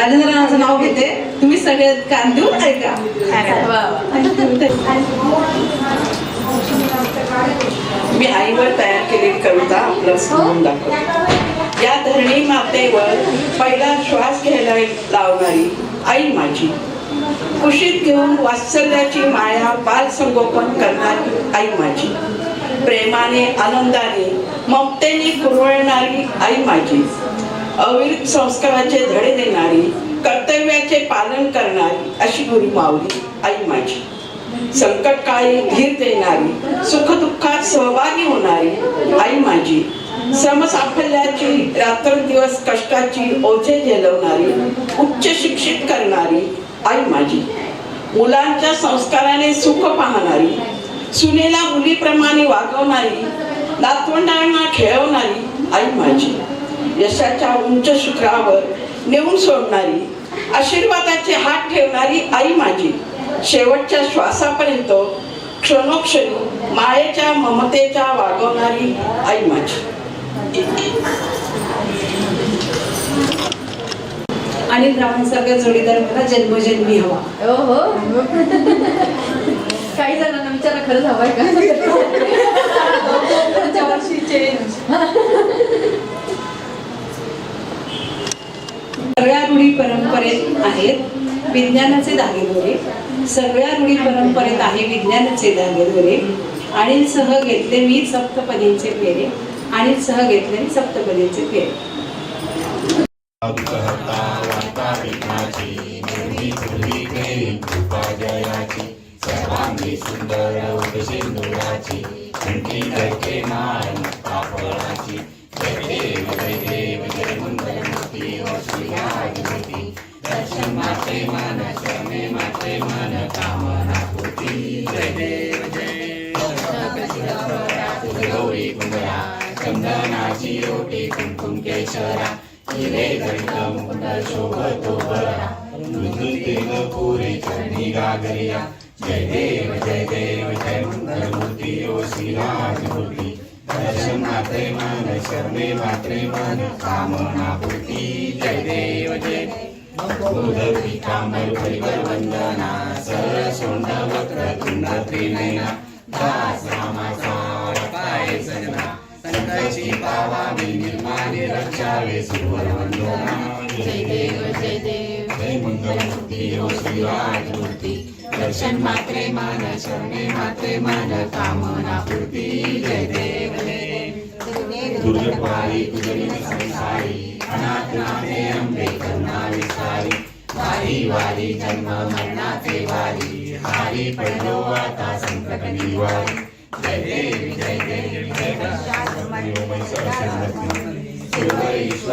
राजेंद्रनाथाचं नाव घेते. तुम्ही सगळे कान देऊन ऐका. मी आईवर तयार केलेली कविता आपलं दाखवते. या धरणी मातेवर पहिला श्वास घ्यायला लावणारी आई माझी. कुशीत घेऊन वात्सल्याची माया बाल संगोपन करणारी आई माझी. प्रेमाने आनंदाने ममतेने कुरवळणारी आई माझी. अविरत संस्काराचे धडे देणारी कर्तव्याचे पालन करणारी अशी गुरु माऊली आई माझी. संकट काळी धीर देणारी सुख दुःखात सहभागी होणारी आई माझी. समसाफल्याची रात्रंदिवस कष्टाची ओझे झेलवणारी उच्च शिक्षित करणारी आई माझी. मुलांच्या संस्काराने सुख पाहणारी सुनेला मुलीप्रमाणे वागवणारी नातवंडांना खेळवणारी आई माझी. यशाच्या उंच शिखरावर नेऊन सोडणारी आशीर्वादाचे हात ठेवणारी आई माझी. शेवटच्या श्वासापर्यंत क्षणोक्षणी मायेच्या ममतेच्या वागवणारी आई माझी. आणि रावांसारखा जोडीदार मला जन्मजन्मी हवा. हो काही जणांना विचारा खरंच हवाय का पुढच्या वर्षी change. सगळ्या रूढी परंपरेत आहेत. विज्ञानाचे धागेदोरे सगळ्या रूढी परंपरेत आहे विज्ञानाचे धागेदोरे आणि सह घेतले मी सप्तपदींचे फेरे. आणि सह घेतले मी सप्तपदींचे फेरे. सुंदर सिंधुराची कंठी जय देव जय देव जय चंदनाची ओटी कुंकुम केशरा हिरे जडित मुकुंद शोभतो बरा मृदु तेल पुरी चरणी गागरिया जय देव जय देव जय मंगल ओ श्रीराज दर्शन मात्रे मन शरणे मात्रे मन कामना पूर्ती जय देव जय देव पितांबर परिवर वंदना सर सोंड वक्र तुंड त्रिनयना दास रामाचा काय सजना संकटी पावावी निर्माणे रक्षावे सुवर वंदना जय देव जय देव। जय मंगल मूर्ती ओ श्रीराज मूर्ती दर्शन मात्रे मान शरणे मात्रे मान कामना पूर्ती जय देव जय दुर्गपाली तुझी संसारी अनाथ नाथे अंबे करुणा विस्तारी। वारी वारी जन्म मरणाचे वारी। हारी पडलो आता संकट निवारी जय देवी जय देवी जय गणेश